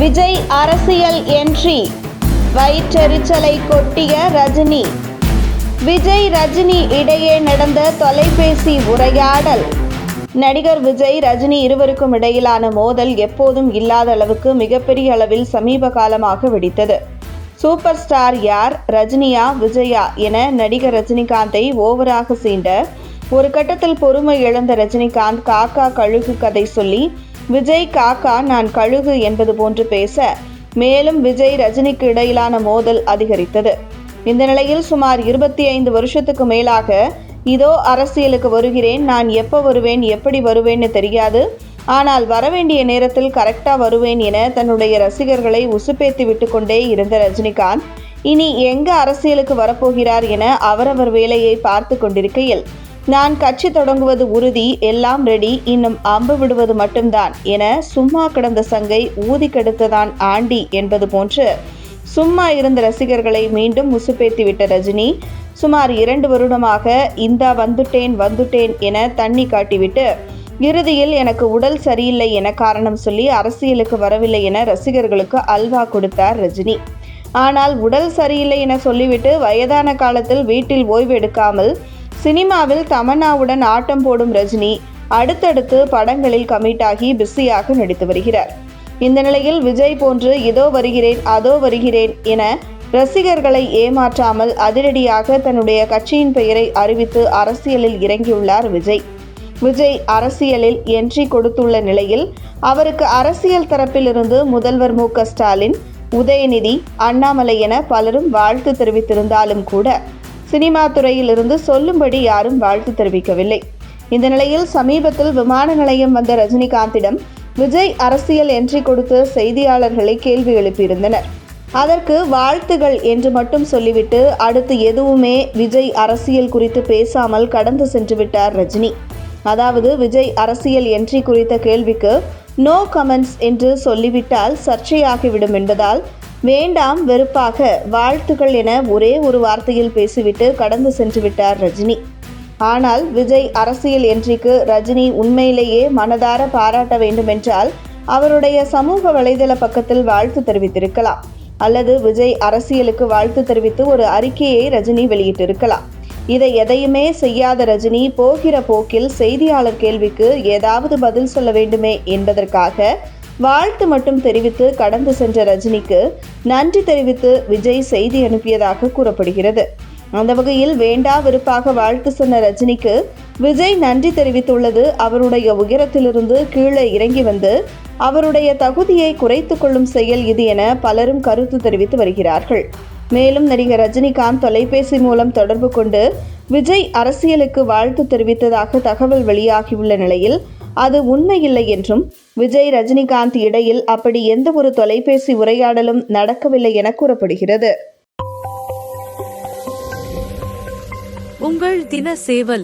விஜய் அரசியல் என்ட்ரி வயிற்றெரிச்சலை கொட்டிய ரஜினி. விஜய் ரஜினி இடையே நடந்த தொலைபேசி உரையாடல். நடிகர் விஜய் ரஜினி இருவருக்கும் இடையிலான மோதல் எப்போதும் இல்லாத அளவுக்கு மிகப்பெரிய அளவில் சமீப காலமாக வெடித்தது. சூப்பர் ஸ்டார் யார் ரஜினியா விஜயா என நடிகர் ரஜினிகாந்தை ஓவராக சீண்ட ஒரு கட்டத்தில் பொறுமை இழந்த ரஜினிகாந்த் காக்கா கழுகு கதை சொல்லி விஜய் காக்கா நான் கழுகு என்பது போன்று பேச மேலும் விஜய் ரஜினிக்கு இடையிலான மோதல் அதிகரித்தது. இந்த நிலையில் சுமார் இருபத்தி ஐந்து வருஷத்துக்கு மேலாக இதோ அரசியலுக்கு வருகிறேன் நான் எப்போ வருவேன் எப்படி வருவேன்னு தெரியாது. ஆனால் வரவேண்டிய நேரத்தில் கரெக்டா வருவேன் என தன்னுடைய ரசிகர்களை உசுப்பேத்தி விட்டு கொண்டே இருந்த ரஜினிகாந்த் இனி எங்க அரசியலுக்கு வரப்போகிறார் என அவரவர் வேலையை பார்த்து கொண்டிருக்கையில் நான் கட்சி தொடங்குவது உறுதி எல்லாம் ரெடி இன்னும் அம்பு விடுவது மட்டும்தான் என சும்மா கிடந்த சங்கை ஊதி கெடுத்ததான் ஆண்டி என்பது போன்று சும்மா இருந்த ரசிகர்களை மீண்டும் முசுப்பேத்திவிட்ட ரஜினி சுமார் இரண்டு வருடமாக இந்தா வந்துட்டேன் வந்துட்டேன் என தண்ணி காட்டிவிட்டு இறுதியில் எனக்கு உடல் சரியில்லை என காரணம் சொல்லி அரசியலுக்கு வரவில்லை என ரசிகர்களுக்கு அல்வா கொடுத்தார் ரஜினி. ஆனால் உடல் சரியில்லை என சொல்லிவிட்டு வயதான காலத்தில் வீட்டில் ஓய்வு எடுக்காமல் சினிமாவில் தமன்னாவுடன் ஆட்டம் போடும் ரஜினி அடுத்தடுத்து படங்களில் கமிட் ஆகி பிஸியாக நடித்து வருகிறார். இந்த நிலையில் விஜய் போன்று இதோ வருகிறேன் அதோ வருகிறேன் என ரசிகர்களை ஏமாற்றாமல் அதிரடியாக தன்னுடைய கட்சியின் பெயரை அறிவித்து அரசியலில் இறங்கியுள்ளார் விஜய். விஜய் அரசியலில் என்ட்ரி கொடுத்துள்ள நிலையில் அவருக்கு அரசியல் தரப்பிலிருந்து முதல்வர் மு க ஸ்டாலின் உதயநிதி அண்ணாமலை என பலரும் வாழ்த்து தெரிவித்திருந்தாலும் கூட சினிமா துறையிலிருந்து சொல்லும்படி யாரும் வாழ்த்து தெரிவிக்கவில்லை. இந்த நிலையில் சமீபத்தில் விமான நிலையம் வந்த ரஜினிகாந்திடம் விஜய் அரசியல் என்ட்ரி கொடுத்து செய்தியாளர்களை கேள்வி எழுப்பியிருந்தனர். அதற்கு வாழ்த்துகள் என்று மட்டும் சொல்லிவிட்டு அடுத்து எதுவுமே விஜய் அரசியல் குறித்து பேசாமல் கடந்து சென்று விட்டார் ரஜினி. அதாவது விஜய் அரசியல் என்ட்ரி குறித்த கேள்விக்கு நோ கமெண்ட்ஸ் என்று சொல்லிவிட்டால் சர்ச்சையாகிவிடும் என்பதால் வேண்டாம் வெறுப்பாக. வாழ்த்துகள் என ஒரே ஒரு வார்த்தையில் பேசிவிட்டு கடந்து சென்று விட்டார் ரஜினி. ஆனால் விஜய் அரசியல் என்றிக்கு ரஜினி உண்மையிலேயே மனதார பாராட்ட வேண்டுமென்றால் அவருடைய சமூக வலைதள பக்கத்தில் வாழ்த்து தெரிவித்திருக்கலாம். அல்லது விஜய் அரசியலுக்கு வாழ்த்து தெரிவித்து ஒரு அறிக்கையை ரஜினி வெளியிட்டிருக்கலாம். இதை எதையுமே செய்யாத ரஜினி போகிற போக்கில் செய்தியாளர் கேள்விக்கு ஏதாவது பதில் சொல்ல வேண்டுமே என்பதற்காக வாழ்த்து மட்டும் தெரிவித்து கடந்து சென்ற ரஜினிக்கு நன்றி தெரிவித்து விஜய் செய்தி அனுப்பியதாக கூறப்படுகிறது. அந்த வகையில் வேண்டா விருப்பாக வாழ்த்து சொன்ன ரஜினிக்கு விஜய் நன்றி தெரிவித்துள்ளது. அவருடைய உயரத்திலிருந்து கீழே இறங்கி வந்து அவருடைய தகுதியை குறைத்து கொள்ளும் செயல் இது என பலரும் கருத்து தெரிவித்து வருகிறார்கள். மேலும் நடிகர் ரஜினிகாந்த் தொலைபேசி மூலம் தொடர்பு கொண்டு விஜய் அரசியலுக்கு வாழ்த்து தெரிவித்ததாக தகவல் வெளியாகியுள்ள நிலையில் அது உண்மையில்லை என்றும் விஜய் ரஜினிகாந்த் இடையில் அப்படி எந்த ஒரு தொலைபேசி உரையாடலும் நடக்கவில்லை என கூறப்படுகிறது. உங்கள் தின சேவல்.